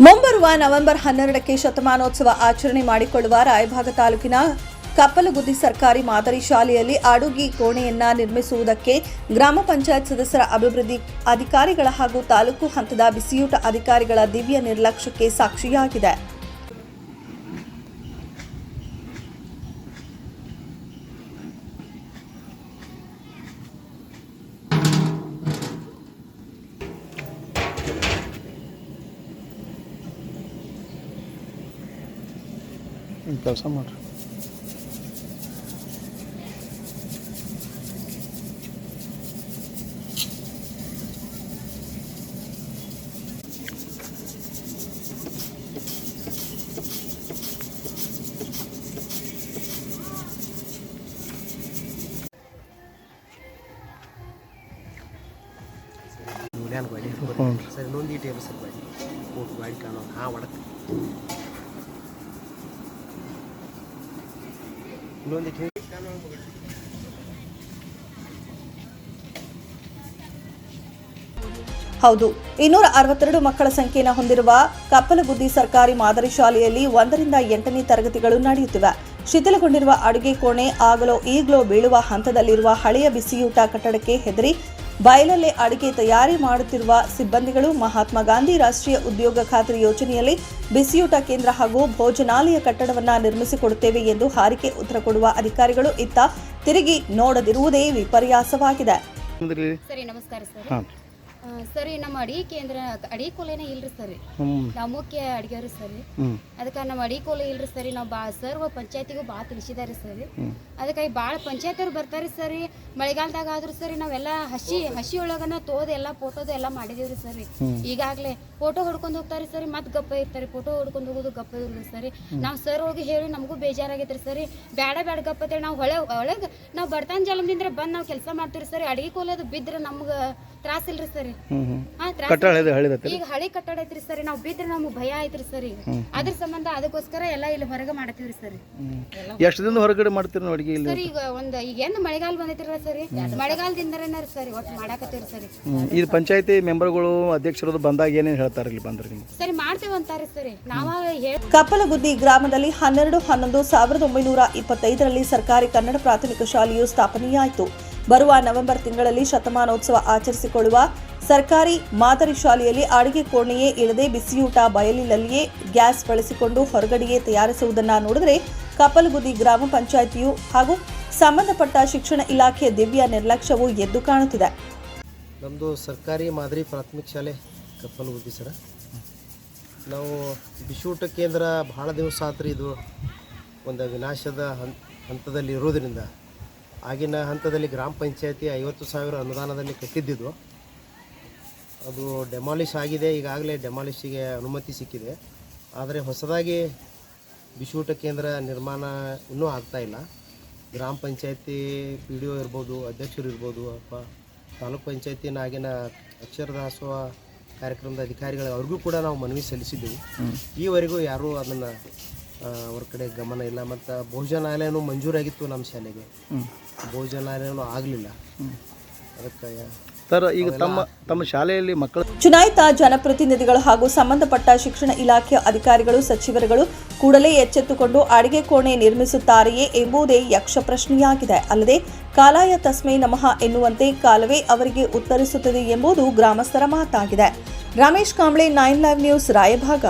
ಮುಂಬರುವ ನವೆಂಬರ್ ಹನ್ನೆರಡಕ್ಕೆ ಶತಮಾನೋತ್ಸವ ಆಚರಣೆ ಮಾಡಿಕೊಳ್ಳುವ ರಾಯಭಾಗ ತಾಲೂಕಿನ ಕಪ್ಪಲಗುದ್ದಿ ಸರ್ಕಾರಿ ಮಾದರಿ ಶಾಲೆಯಲ್ಲಿ ಅಡುಗೆ ಕೋಣೆಯನ್ನ ನಿರ್ಮಿಸುವುದಕ್ಕೆ ಗ್ರಾಮ ಪಂಚಾಯತ್ ಸದಸ್ಯರ ಅಭಿವೃದ್ಧಿ ಅಧಿಕಾರಿಗಳ ಹಾಗೂ ತಾಲೂಕು ಹಂತದ ಬಿಸಿಯೂಟ ಅಧಿಕಾರಿಗಳ ದಿವ್ಯ ನಿರ್ಲಕ್ಷ್ಯಕ್ಕೆ ಸಾಕ್ಷಿಯಾಗಿದೆ. ಕೆಲಸ ಮಾಡ್ರಿ ನೋಡ್ಯಾನ ಗಾಡಿ ಹ್ಞೂ ರೀ ಸರ್ ಇನ್ನೊಂದು ಟೇಬಲ್ ಸರ್ ಗಾಡಿ ಓಟ್ ಗಾಡಿ ಕಾಣೋ ಹಾಂ ಒಡಕ್ಕೆ ಹೌದು, ಇನ್ನೂರ ಅರವತ್ತೆರಡು ಮಕ್ಕಳ ಸಂಖ್ಯೆಯನ್ನು ಹೊಂದಿರುವ ಕಪ್ಪಲಗುದ್ದಿ ಸರ್ಕಾರಿ ಮಾದರಿ ಶಾಲೆಯಲ್ಲಿ ಒಂದರಿಂದ ಎಂಟನೇ ತರಗತಿಗಳು ನಡೆಯುತ್ತಿವೆ. ಶಿಥಿಲಗೊಂಡಿರುವ ಅಡುಗೆ ಕೋಣೆ ಆಗಲೋ ಈಗಲೋ ಬೀಳುವ ಹಂತದಲ್ಲಿರುವ ಹಳೆಯ ಬಿಸಿಯೂಟ ಕಟ್ಟಡಕ್ಕೆ ಹೆದರಿ ಬಯಲಲ್ಲೇ ಅಡಿಕೆ ತಯಾರಿ ಮಾಡುತ್ತಿರುವ ಸಿಬ್ಬಂದಿಗಳು ಮಹಾತ್ಮ ಗಾಂಧಿ ರಾಷ್ಟ್ರೀಯ ಉದ್ಯೋಗ ಖಾತ್ರಿ ಯೋಜನೆಯಲ್ಲಿ ಬಿಸಿಯೂಟ ಕೇಂದ್ರ ಹಾಗೂ ಭೋಜನಾಲಯ ಕಟ್ಟಡವನ್ನು ನಿರ್ಮಿಸಿಕೊಡುತ್ತೇವೆ ಎಂದು ಹಾರಿಕೆ ಉತ್ತರ ಕೊಡುವ ಅಧಿಕಾರಿಗಳು ಇತ್ತ ತಿರುಗಿ ನೋಡದಿರುವುದೇ ವಿಪರ್ಯಾಸವಾಗಿದೆ. ಸರಿ ನಮಸ್ಕಾರ ಸರ್. ಸರಿ ನಮ್ಮ ಅಡಿ ಕೇಂದ್ರ ಅಡಿ ಕೊಲೆನೇ ಇಲ್ರಿ ಸರಿ. ನಾವು ಮುಖ್ಯ ಅಡಿಗೆವ್ರಿ ಸರಿ. ಅದಕ್ಕ ನಮ್ಮ ಅಡಿ ಕೊಲೆ ಇಲ್ರಿ ಸರಿ. ನಾವು ಬಾ ಸರ್ವ ಪಂಚಾಯತಿಗೂ ಭಾಳ ತಿಳಿಸಿದಾರೆ ಸರಿ. ಅದಕ್ಕಾಗಿ ಭಾಳ ಪಂಚಾಯತ್ರು ಬರ್ತಾರೆ ಸರಿ. ಮಳೆಗಾಲದಾಗ ಆದ್ರೂ ಸರಿ ನಾವೆಲ್ಲ ಹಸಿ ಹಸಿ ಒಳಗನ ತೋದು ಎಲ್ಲ ಫೋಟೋದು ಎಲ್ಲ ಮಾಡಿದೀವ್ರಿ ಸರಿ. ಈಗಾಗಲೇ ಫೋಟೋ ಹೊಡ್ಕೊಂಡು ಹೋಗ್ತಾರೆ ಸರಿ. ಮತ್ತೆ ಗಪ್ಪ ಇರ್ತಾರೆ. ಫೋಟೋ ಹೊಡ್ಕೊಂಡು ಹೋಗೋದು ಗಪ್ಪ ಇರೋದು ಸರಿ. ನಾವು ಸರ್ ಹೋಗಿ ಹೇಳಿ ನಮಗೂ ಬೇಜಾರಾಗೈತ್ರಿ ಸರಿ. ಬೇಡ ಬೇಡ ಗಪ್ಪ ಅಂತೇಳಿ ನಾವು ಹೊಳೆ ಒಳಗೆ ನಾವು ಬಡತನ ಜಲಮದಿಂದ ಬಂದು ನಾವು ಕೆಲಸ ಮಾಡ್ತೀವಿ ಸರಿ. ಅಡಿಗೆ ಕೋಲದು ಬಿದ್ರೆ ನಮ್ಗೆ ತ್ರಾಸ ಇಲ್ರಿ ಸರ್. ಹ್ಞೂ ಹ್ಞೂ ಹಾ ತ್ರಾಸ ಕಟ್ಟಡ ಹಳಿದ ಹಳಿದತ್ತೆ ಈಗ ಹಳೆ ಕಟ್ಟಡ ಐತ್ರಿ ಸರ್. ನಾವು ಬಿದ್ರೆ ನಮ್ಗೆ ಭಯ ಐತ್ರಿ ಸರ್ ಈಗ. ಅದ್ರ ಸಂಬಂಧ ಅದಕ್ಕೋಸ್ಕರ ಎಲ್ಲ ಇಲ್ಲಿ ಹೊರಗೆ ಮಾಡತ್ತೀವ್ರಿ ಸರ್. ಎಷ್ಟು ದಿನ ಹೊರಗಡೆ ಮಾಡ್ತೀರಿ ನೋಡಿ ಇಲ್ಲಿ? ಸರಿ ಈಗ ಒಂದ್ ಈಗ ಏನ್ ಮಳೆಗಾಲ ಬಂದೈತಿರಲ್ಲ ಸರ್. ಮಳೆಗಾಲದಿಂದರೇನ ಸರ್ ಒಟ್ಟು ಮಾಡಾಕತ್ತೀವ್ರಿ ಸರ್. ಇದು ಪಂಚಾಯತಿ ಮೆಂಬರ್ಗಳು ಅಧ್ಯಕ್ಷರದು ಬಂದಾಗ ಏನೇನು ಹೇಳ್ತಾರೆ ಇಲ್ಲಿ ಬಂದ್ರೆ ನಿಮ್ಗೆ? ಸರಿ ಮಾಡ್ತೇವೆ ಅಂತಾರೆ ಸರಿ. ನಾವ ಕಪ್ಪಲಗುದ್ದಿ ಗ್ರಾಮದಲ್ಲಿ ಹನ್ನೆರಡು ಹನ್ನೊಂದು ಸಾವಿರದ ಒಂಬೈನೂರ ಇಪ್ಪತ್ತೈದರಲ್ಲಿ ಸರ್ಕಾರಿ ಕನ್ನಡ ಪ್ರಾಥಮಿಕ ಶಾಲೆಯು ಸ್ಥಾಪನೆಯಾಯಿತು. ಬರುವ ನವೆಂಬರ್ ತಿಂಗಳಲ್ಲಿ ಶತಮಾನೋತ್ಸವ ಆಚರಿಸಿಕೊಳ್ಳುವ ಸರ್ಕಾರಿ ಮಾದರಿ ಶಾಲೆಯಲ್ಲಿ ಅಡುಗೆ ಕೋಣೆಯೇ ಇಲ್ಲದೆ ಬಿಸಿಯೂಟ, ಬಯಲಿನಲ್ಲಿಯೇ ಗ್ಯಾಸ್ ಬಳಸಿಕೊಂಡು ಹೊರಗಡೆಯೇ ತಯಾರಿಸುವುದನ್ನು ನೋಡಿದರೆ ಕಪಲ್ಗುದಿ ಗ್ರಾಮ ಪಂಚಾಯಿತಿಯು ಹಾಗೂ ಸಂಬಂಧಪಟ್ಟ ಶಿಕ್ಷಣ ಇಲಾಖೆಯ ದಿವ್ಯ ನಿರ್ಲಕ್ಷ್ಯವು ಎದ್ದು ಕಾಣುತ್ತಿದೆ. ನಮ್ಮದು ಸರ್ಕಾರಿ ಮಾದರಿ ಪ್ರಾಥಮಿಕ ಶಾಲೆ ಕಪ್ಪಲಗುದ್ದಿ ಸರ. ನಾವು ಬಿಸಿಯೂಟ ಕೇಂದ್ರ ಭಾಳ ದಿವಸ ಆತ್ರಿ ಇದು ಒಂದು ವಿನಾಶದ ಹಂತ ಹಂತದಲ್ಲಿ ಇರೋದ್ರಿಂದ ಆಗಿನ ಹಂತದಲ್ಲಿ ಗ್ರಾಮ ಪಂಚಾಯತಿ ಐವತ್ತು ಸಾವಿರ ಅನುದಾನದಲ್ಲಿ ಕಟ್ಟಿದ್ದಿದ್ದು. ಅದು ಡೆಮಾಲಿಷ್ ಆಗಿದೆ ಈಗಾಗಲೇ ಡೆಮಾಲಿಷಿಗೆ ಅನುಮತಿ ಸಿಕ್ಕಿದೆ. ಆದರೆ ಹೊಸದಾಗಿ ಬಿಸಿಯೂಟ ಕೇಂದ್ರ ನಿರ್ಮಾಣ ಇನ್ನೂ ಆಗ್ತಾಯಿಲ್ಲ ಇಲ್ಲ. ಗ್ರಾಮ ಪಂಚಾಯತಿ ಪಿ ಡಿ ಒ ಇರ್ಬೋದು ಅಧ್ಯಕ್ಷರು ಇರ್ಬೋದು ಅಥವಾ ತಾಲೂಕು ಪಂಚಾಯತಿನ ಆಗಿನ ಅಕ್ಷರದಾಸೋಹ ಕಾರ್ಯಕ್ರಮದ ಅಧಿಕಾರಿಗಳು ಅವ್ರಿಗೂ ಕೂಡ ನಾವು ಮನವಿ ಸಲ್ಲಿಸಿದ್ದೆವು. ಈವರೆಗೂ ಯಾರೂ ಅದನ್ನು ಅವ್ರ ಕಡೆ ಗಮನ ಇಲ್ಲ. ಮತ್ತು ಭೋಜನಾಲಯನೂ ಮಂಜೂರಾಗಿತ್ತು ನಮ್ಮ ಶಾಲೆಗೆ. ಭೋಜನಾಲಯನೂ ಆಗಲಿಲ್ಲ. ಅದಕ್ಕೆ ಸರ್ ಈಗ ತಮ್ಮ ತಮ್ಮ ಶಾಲೆಯಲ್ಲಿ ಮಕ್ಕಳ ಚುನಾಯಿತ ಜನಪ್ರತಿನಿಧಿಗಳು ಹಾಗೂ ಸಂಬಂಧಪಟ್ಟ ಶಿಕ್ಷಣ ಇಲಾಖೆಯ ಅಧಿಕಾರಿಗಳು ಸಚಿವರುಗಳು ಕೂಡಲೇ ಎಚ್ಚೆತ್ತುಕೊಂಡು ಅಡಿಗೆ ಕೋಣೆ ನಿರ್ಮಿಸುತ್ತಾರೆಯೇ ಎಂಬುದೇ ಯಕ್ಷ ಪ್ರಶ್ನೆಯಾಗಿದೆ. ಅಲ್ಲದೆ ಕಾಲಾಯ ತಸ್ಮೈ ನಮಃ ಎನ್ನುವಂತೆ ಕಾಲವೇ ಅವರಿಗೆ ಉತ್ತರಿಸುತ್ತದೆ ಎಂಬುದು ಗ್ರಾಮಸ್ಥರ ಮಾತಾಗಿದೆ. Ramesh Kamble nine live news Raibag.